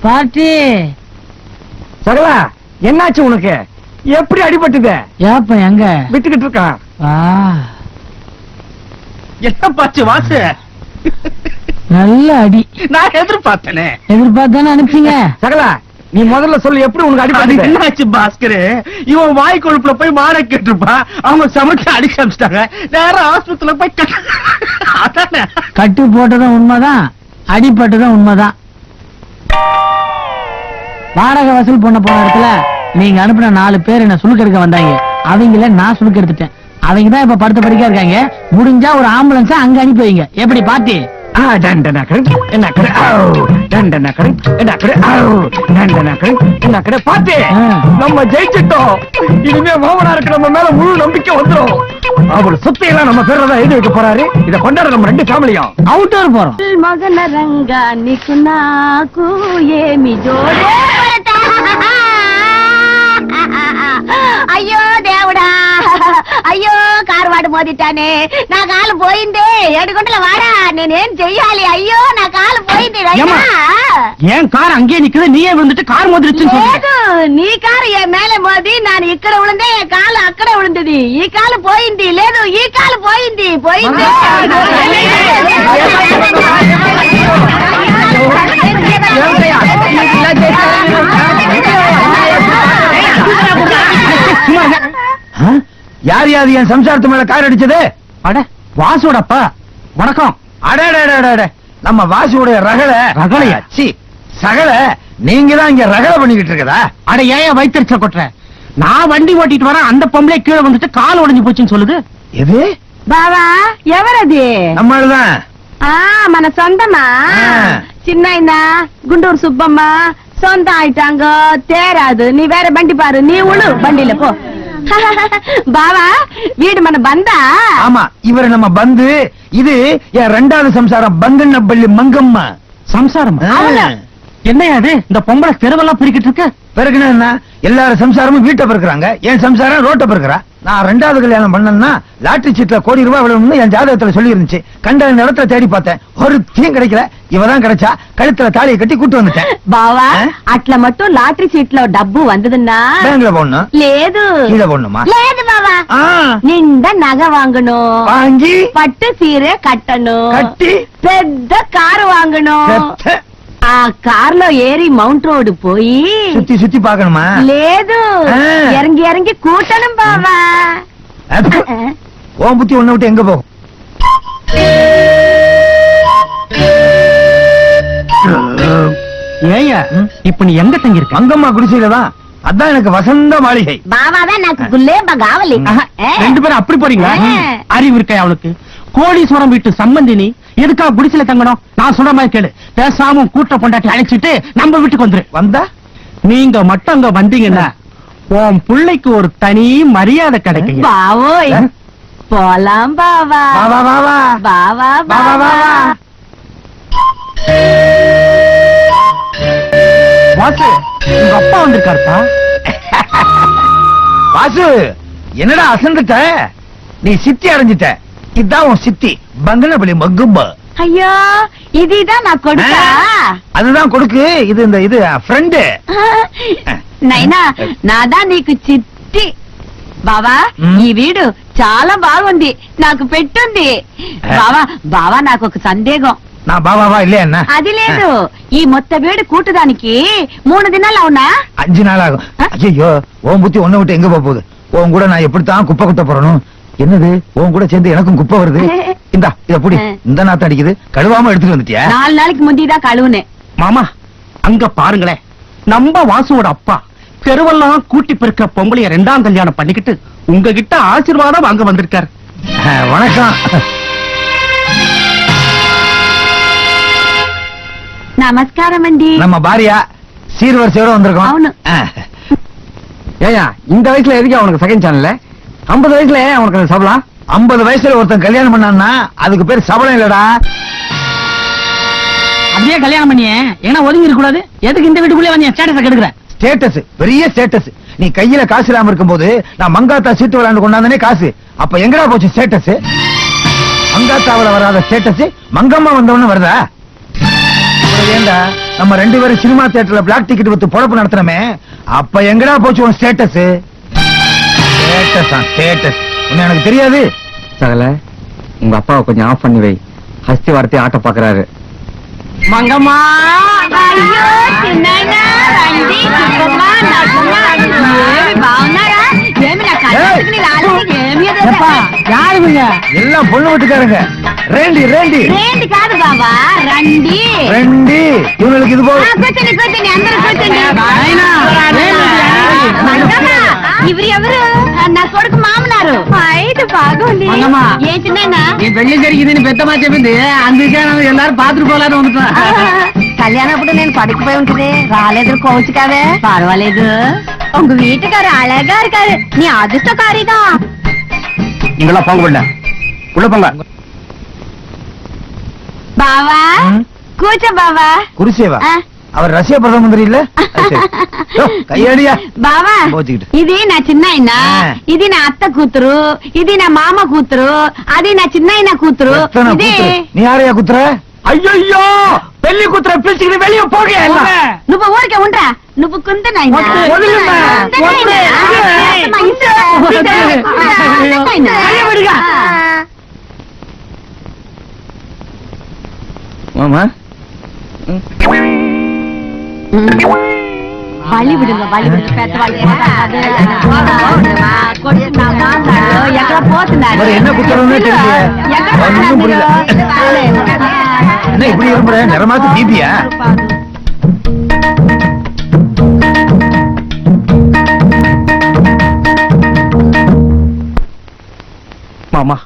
பாட்டி. சகலா என்னாச்சு உனக்கு? எப்படி அடிபட்டுது ஏப்ப எங்க? விட்டுக்கிட்டு இருக்கான் என்ன பாச்சு வாசு? நல்ல அடி. நான் எதிர்பார்த்தனே. எதிர்பார்த்தானே அனுப்பிச்சீங்க. சகலா நீ முதல்ல சொல்லு எப்படி உனக்கு அது அடிபட்டுது என்னாச்சு பாஸ்கர்? இவன் வாய் கொழுப்புல போய் மாட கேட்டிருப்பான் அவங்க சமைச்சு அடிக்க ஆரம்பிச்சிட்டாங்க. நேரம் ஆஸ்பத்திரியில போய் கட்ட- போட்டதும் உண்மைதான் அடிபட்டதும் உண்மைதான். வாடகை வசூல் பண்ண போன இடத்துல நீங்க அனுப்பின நாலு பேர் என்ன சுழுக்கெடுக்க வந்தாங்க. அவங்கள நான் சுழுக்க எடுத்துட்டேன். அவங்க தான் இப்ப படுத்த படிக்க இருக்காங்க. முடிஞ்சா ஒரு ஆம்புலன்ஸா அங்க அனுப்பி வைங்க. எப்படி பாட்டி? பாத்து நம்ம ஜெயிச்சிட்டோம். இனிமே மாமனாருக்கு நம்ம மேல முழு நம்பிக்கை வந்துடும் அவர் சுத்தி நம்ம பேர்ல போறாரு. இத கொண்டாட நம்ம ரெண்டு ஃபேமிலியும் அவுட்டோர் போறோம். மகன ரங்கா நிக்குனா கூயேமி ஜோடே ஐயோ தேவடா. అయ్యో కారు వాడు మోదిట్టానే నా కాలు పోయింది ఏడు గుంటల వాడా నేనేం చెయ్యాలి అయ్యో నా కాలు పోయింది ఏం కారు అంగే నిக்கிற நீயே வந்துட்டு கார் மோதிருச்சு లేదు నీ కారు ఏ మేలే మోది నాను ఇక్కడ ఉండే కాలు అక్కడ ఉండేది ఈ కాలు పోయింది లేదు ఈ కాలు పోయింది పోయింది ఇలా யார் யார் என் சம்சாரத்து மேல கார் அடிச்சது? அட வாசுடப்பா. வணக்கம். அடடடடட நம்ம வாசுடைய ரகல ரகலையா? சி சகல நீங்க தான் இங்க ரகல பண்ணிக்கிட்டு இருக்கதா? அட ஏன் வைத்தறிச்சல கொட்டுற? நான் வண்டி ஓட்டிட்டு வரேன் அந்த பொம்பளை கீழே வந்துட்டு கால் உடைஞ்சு போச்சுன்னு சொல்லுது. எது? பாவா எவரது? நம்மளுதான் మన சொந்தமா? చిన్నైనా குண்டூர் சுப்பம்மா சொந்தம் ஆயிட்டாங்க తేరాదు நீ வேற வண்டி பாரு நீ ఉళు బండిలో போ. బావా వీడు మన బందా ஆமா இவரு நம்ம பந்து இது என் ரெண்டாவது சம்சாரம் பங்கண்ண பள்ளி மங்கம்மா சம்சாரம் ஆ. என்னையா அது இந்த பொம்பளை தெருவெல்லாம் பிரிக்கிட்டு இருக்கு பிறகுனா என்ன எல்லாரும் சம்சாரமும் வீட்டை பிறக்குறாங்க என் சம்சாரம் ரோட்டை பிறக்குறா நான் ரெண்டாவது கல்யாணம் பண்ணேன்னா லாட்டரி சீட்ல கோடி ரூபாய் விடணும்னு என் ஜாதகத்துல சொல்லி இருந்துச்சு கண்ட இடத்துல தேடி பார்த்தேன். ஒரு தீயும் கிடைக்கல. இவதான் கிடைச்சா கழுத்துல தாலியை கட்டி கூட்டு வந்துட்டேன். பாவா அட்ல மட்டும் லாட்டரி சீட்ல டப்பு வந்ததுன்னா? பேங்க்ல போடணும். லேது. கீழே போடணுமா? லேது பாவா. நிண்ட நகை வாங்கணும். வாங்கி. பட்டு சீரை கட்டணும். கட்டி. பெத்த கார் வாங்கணும். ఆ ஏறி மவுண்ட் ரோடு రోడ్ పోయి சுத்தி சுத்தி பார்க்கணுமா? లేదు இறங்கி ఎరంగి ఎరంగి కూటడం బావా அது, புத்தி உன்னை விட்டு எங்க போகும் ஏயா இப்ப நீ எங்க தங்கி இருக்க மங்கம்மா குடிசையிலதான் அதான் எனக்கு வசந்த மாளிகை. బావాదా నాకు గుల్లేబ కావాలి ரெண்டு பேரும் அப்படி போறீங்களா? அறிவு இருக்கா அவளுக்கு? கோடீஸ்வரம் வீட்டு சம்பந்தினி எதுக்கா குடிசையில தங்கணும்? நான் சொல்ற மாதிரி கேளு. பேசாம கூட்ட பொண்டாட்டி அழைச்சிட்டு நம்ம வீட்டுக்கு வந்துரு. வந்தா? நீங்க மட்டும் அங்க வந்தீங்கன்னா உன் பிள்ளைக்கு ஒரு தனி மரியாதை கிடைக்கும் பாவோய். போலாம் பாவா. பாவா பாவா பாவா பாவா பாவா வாசு உங்க அப்பா வந்திருக்காருப்பா. வாசு என்னடா அசந்துட்ட? நீ சித்தி அடைஞ்சிட்ட. இதான் உன் சித்தி பங்கனபலி மக்கும்ப అయ్యో ఇదిదా నా కొడుకా அதுதான் கொடுக்கு இது இந்த இது ஃப்ரெண்டு నైనా నాదా నీకు చిట్టి బావా మ్. ఈ వీడు చాలా బాగుంది నాకు పెట్టుంది బావా బావా నాకు ఒక సందేహం நான் பாபாவா இல்லையா என்ன అది లేదు ఈ మొత్త వీడు కూటదానికి మూడు దినాలు అవునా அஞ்சு நாள் ஆகும் ஆ? ஐயோ உன் புத்தி உன்னை விட்டு எங்க போக போகுது உன் கூட நான் எப்படித்தான் குப்பை குத்த போறணும் என்னது? உன் கூட சேர்ந்து எனக்கும் குப்பை வருது? இந்த இத புடி. இந்த நாத்த அடிக்குது. கழுவாம எடுத்துட்டு வந்துட்டியா? நாலு நாளைக்கு முந்திதான் கழுவுனேன் மாமா அங்க பாருங்களேன். நம்ம வாசுவோட அப்பா தெருவெல்லாம் கூட்டி பெருக்க பொம்பளைய ரெண்டாம் கல்யாணம் பண்ணிக்கிட்டு உங்ககிட்ட ஆசீர்வாதம் வாங்க வந்திருக்காரு. வணக்கம். நமஸ்காரம் அண்டி நம்ம பாரியா சீர்வரிசையோட வந்திருக்கோம். ஏயா இந்த வயசுல எதுக்கு அவனுக்கு செகண்ட் சேனல்ல ஐம்பது வயசுல அவனுக்கு சபலம்? ஐம்பது வயசுல ஒருத்தன் கல்யாணம் பண்ணான்னா அதுக்கு பேர் சபலம் இல்லடா. அப்படியே கல்யாணம் பண்ணியே? ஏன்னா ஒதுங்கி இருக்க கூடாது. எதுக்கு இந்த வீட்டுக்குள்ளே வந்து ஸ்டேட்டஸ் கெடுக்கிற? ஸ்டேட்டஸ் பெரிய ஸ்டேட்டஸ் நீ கையில காசு இல்லாம இருக்கும்போது நான் மங்காத்தா சீட்டு விளையாண்டு கொண்டாந்தனே காசு. அப்ப எங்கடா போச்சு ஸ்டேட்டஸ் மங்காத்தாவுல வராத ஸ்டேட்டஸ் மங்கம்மா வந்தவொன்னு வருதா? ஏண்டா? நம்ம ரெண்டு பேரும் சினிமா தியேட்டர்ல பிளாக் டிக்கெட் வித்து பொழப்பு நடத்துறமே அப்ப எங்கடா போச்சு உன் ஸ்டேட்டஸ் ஸ்டேட்டஸா ஸ்டேட்டஸ் உன்னை எனக்கு தெரியாது? சகல உங்க அப்பாவை கொஞ்சம் ஆஃப் பண்ணி வை. ஹஸ்தி வார்த்தை ஆட்ட பாக்குறாரு. மங்கம்மா చిన్నయ్య రండి చిన్నమ్మ నరసమ్మ ఏమి బాగున్నారా ఏమి నా కళ్ళకి రాలేదు ఏమి எப்பா யாருங்க எல்லாம் பொண்ணு வீட்டுக்காரங்க ரேண்டி ரேண்டி ఏంటి కాదు బాబా రండి ரெண்டி இவங்களுக்கு இது ఆ, போதும் కూర్చోండి కూర్చోండి అందరూ కూర్చోండి నాయనా, మంగమ్మ, ఇవరు ఎవరు నా కొడుకు మామనారు అయితే బాగుంది మంగమ్మ. ఏం చిన్న నీ పెళ్లి జరిగిందని పెద్దమా చెప్పింది అందుకే నన్ను ఎల్లారు పాత్ర పోలారు వండుతా కళ్యాణప్పుడు నేను పడుకుపోయి ఉంటుంది రాలేదు కోవచ్చు కావే పర్వాలేదు உங்க வீட்டுக்காரு அழகா இருக்காரு நீ அதிர்ஷ்டக்காரிதான் நீங்களாம் போங்க உள்ள உள்ள போங்க. பாவா? கூச்ச பாவா? குருசேவா? அவர் ரஷ்ய பிரதம மந்திரி இல்ல கையடியா. பாவா இது நான் சின்ன ஐனா இது நான் அத்தை கூத்துரு? இது நான் மாமா கூத்துரு? அது நான் சின்ன கூத்துரு? நீ யாரையா கூத்துற? ஐயோ పెళ్లి కూతురు పిలిచి వెళ్ళి పోగే నువ్వు ఊరికే ఉండరా నువ్వు மாமா வழி விடுங்க வழி என்ன குத்துறோம்னு என்ன இப்படி இரும்புற நிறமாத்து பிபியா மாமா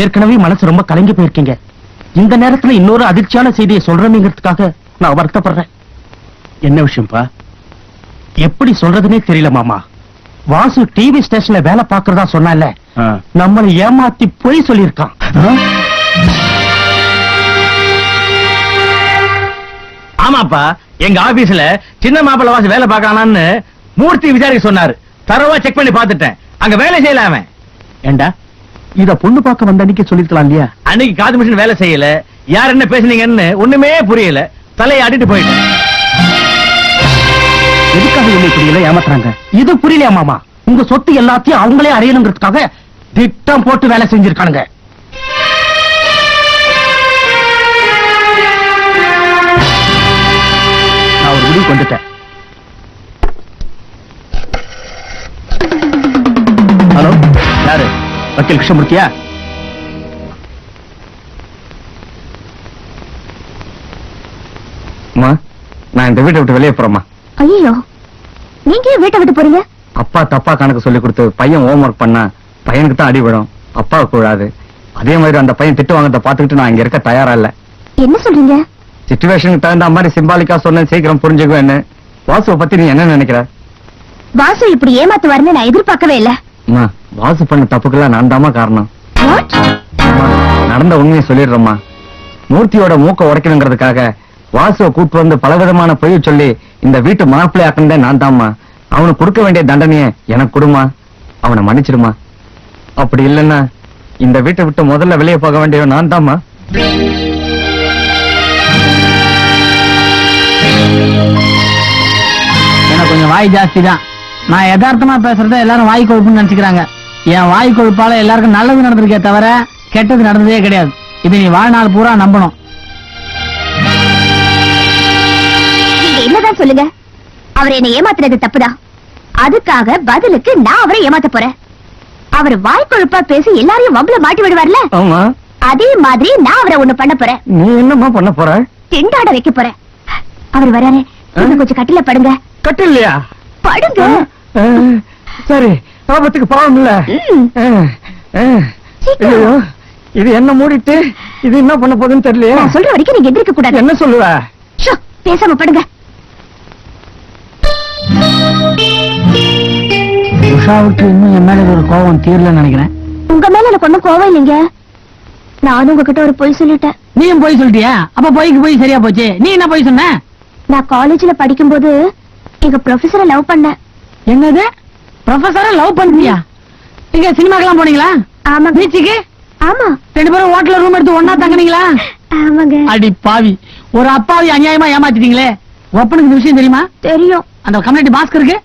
ஏற்கனவே மனசு ரொம்ப கலங்கி போயிருக்கீங்க. இந்த நேரத்துல இன்னொரு அதிர்ச்சியான செய்தியை சொல்றேங்கிறதுக்காக நான் வருத்தப்படுறேன். என்ன விஷயம்ப்பா? எப்படி சொல்றதுன்னே தெரியல மாமா. வாசு டிவி ஸ்டேஷன்ல வேலை பாக்குறதா சொன்னால நம்மளை ஏமாத்தி போய் சொல்லியிருக்கான். ஆமாப்பா எங்க ஆபீஸ்ல சின்ன மாப்பிள்ள வாசு வேலை பார்க்கறானான்னு மூர்த்தி விசாரிக்க சொன்னாரு. தரவா செக் பண்ணி பார்த்துட்டேன். அங்க வேலை செய்யல அவன். ஏண்டா? இத பொண்ணு பார்க்க வந்த அன்னைக்கு சொல்லிருக்கலாம் இல்லையா? அன்னைக்கு காது மிஷின் வேலை செய்யல. யார் என்ன பேசுனீங்கன்னு ஒண்ணுமே புரியல. தலையை அடிட்டு போயிட்டேன். எதுக்காக என்ன எல்லாம் ஏமாத்துறாங்க? இது புரியலையா மாமா? உங்க சொத்து எல்லாத்தையும் அவங்களே அடையணுங்கிறதுக்காக திட்டம் போட்டு வேலை செஞ்சிருக்கானுங்க. முடிவு கொண்டுட்டேன் ஹலோ யாரு? வக்கீல் கிருஷ்ணமூர்த்தியா? அம்மா நான் இந்த வீட்டை விட்டு வெளியே போறேம்மா. ஐயோ நீங்க வீட்டை விட்டு போறீங்க? அப்பா தப்பா கணக்கு சொல்லி கொடுத்து பையன் ஹோம்ஒர்க் பண்ணா பையனுக்கு தான் அடி விடும் அப்பாவுக்கு விழாது. அதே மாதிரி அந்த பையன் திட்டு வாங்கறத பாத்துக்கிட்டு நான் இங்க இருக்க தயாரா இல்ல. என்ன சொல்றீங்க? சிச்சுவேஷனுக்கு தகுந்த மாதிரி சிம்பாலிக்கா சொன்னேன் சீக்கிரம் புரிஞ்சுக்குவேன்னு வாசுவை பத்தி நீ என்ன நினைக்கிற? வாசு இப்படி ஏமாத்துவாருன்னு நான் எதிர்பார்க்கவே இல்ல. வாசு பண்ண தப்புக்கெல்லாம் நான் தாம்மா காரணம். நடந்த உண்மையை சொல்லிடுறேம்மா. மூர்த்தியோட மூக்க உடைக்கணுங்கிறதுக்காக வாசுவை கூட்டு வந்து பலவிதமான பொய்ய சொல்லி இந்த வீட்டு மாப்பிள்ளை ஆக்கினதே நான் தாம்மா. அவனுக்கு கொடுக்க வேண்டிய தண்டனையை எனக்கு கொடுமா அவனை மன்னிச்சிடுமா அப்படி இல்லைன்னா இந்த வீட்டை விட்டு முதல்ல வெளியே போக வேண்டியவன் நான் தாம்மா. கொஞ்சம் வாய் ஜாஸ்தி தான் நான் யதார்த்தமா பேசுறத எல்லாரும் வாய் கொழுப்புன்னு நினைச்சுக்கிறாங்க. என் வாய் கொழுப்பால எல்லாருக்கும் நல்லது நடந்திருக்கே தவிர கெட்டது நடந்ததே கிடையாது. இதை நீ வாழ்நாள் பூரா நம்பணும். என்னதான் சொல்லுங்க? அவர் என்ன ஏமாத்துறது தப்புதான் அதுக்காக பதிலுக்கு நான் அவரை ஏமாத்த போறேன். அவர் வாய்க்கொழுப்பா பேசி எல்லாரையும் வம்புல மாட்டி விடுவார்ல? ஆமா. அதே மாதிரி நான் அவரை ஒண்ணு பண்ண போறேன். நீ என்னம்மா பண்ண போற? திண்டாட வைக்க போறேன். அவர் வராரு கொஞ்சம் கட்டில படுங்க. கட்டு இல்லையா படுங்க சரி ஆபத்துக்கு பாவம் இல்ல இது என்ன மூடிட்டு? இது என்ன பண்ண போகுதுன்னு தெரியலையே. நான் சொல்ற வரைக்கும் நீங்க எதிர்க்க கூடாது. என்ன சொல்லுவ? பேசாம படுங்க. உஷாவுக்கு இன்னும் என் மேல ஒரு கோபம் தீரலன்னு நினைக்கிறேன். உங்க மேல எனக்கு ஒண்ணும் கோவம் இல்லைங்க. நானும் உங்ககிட்ட ஒரு பொய் சொல்லிட்டேன். நீயும் போய் சொல்லிட்டியா? அப்ப பொய்க்கு போய் சரியா போச்சு. நீ என்ன போய் சொன்ன? நான் காலேஜ்ல படிக்கும்போது எங்க ப்ரொஃபஸரை லவ் பண்ணேன். என்னது? ப்ரொஃபஸர லவ் பண்ணியா நீங்க சினிமாக்கெல்லாம் போனீங்களா? ஆமாங்க பீச்சுக்கு? ஆமா. ரெண்டு பேரும் ஹோட்டல்ல ரூம் எடுத்து ஒண்ணா தங்குனீங்களா? ஆமாங்க. அடி பாவி. ஒரு அப்பாவி அநியாயமா ஏமாத்திட்டீங்களே. ஒப்பனுக்கு இந்த விஷயம் தெரியுமா? தெரியும். அந்த கம்யூனிட்டி பாஸ்கருக்கு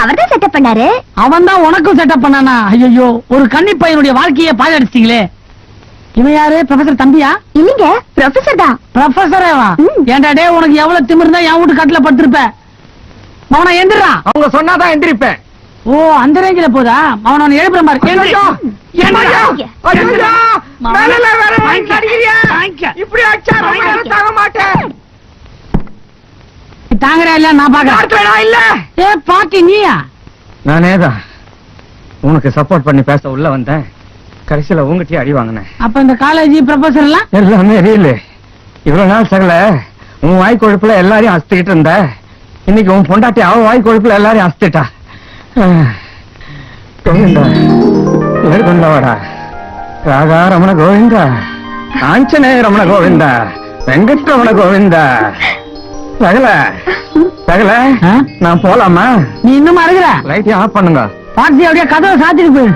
அவர்தான் செட்டப் பண்ணாரு. அவன் தான் உனக்கும் செட்டப் பண்ணானா? ஐயோ ஒரு கன்னி பையனுடைய வாழ்க்கையை பாழடிச்சிட்டீங்களே. இவன் யாரு? ப்ரொஃபசர் தம்பியா? இல்லீங்க ப்ரொஃபசர் தான். ப்ரொஃபசரேவா. ஏன்டா டே உனக்கு எவ்வளவு திமிர்ந்தா என் வீட்டு கட்டில படுத்திருப்ப? அவனை எந்திரா அவங்க சொன்னாதான் எந்திரிப்பேன். ஓ அந்த ரேஞ்சில போதா? அவன் அவனை எழுப்புற மாதிரி. இப்படி அடிச்சா தாங்க மாட்டேன். தாங்குறா இல்ல நான் பாக்க காட்டுறேனா இல்ல? ஏ பாட்டி நீயா? நானே தான் உனக்கு சப்போர்ட் பண்ணி பேச உள்ள வந்தேன். கடைசியில உங்ககிட்டயே அடி வாங்கினேன். அப்ப இந்த காலேஜ் ப்ரொஃபசர் எல்லாம்? எல்லாமே ரீல் இவ்வளவு நாள் சகல உன் வாய் கொழுப்புல எல்லாரையும் அஸ்திக்கிட்டு இருந்த இன்னைக்கு உன் பொண்டாட்டி அவ வாய் கொழுப்புல எல்லாரையும் அஸ்திட்டா கோவிந்தா ஏற்கொண்டவாடா ராகா ரமண கோவிந்தா ஆஞ்சநேய ரமண கோவிந்தா வெங்கட்ரமண கோவிந்தா. சகல சகல ஆ? நான் போலாமா? நீ இன்னும் அருகிற லைட்டையும் ஆஃப் பண்ணுங்க. பாட்டி அப்படியே கதவை சாத்திட்டு போயிரு.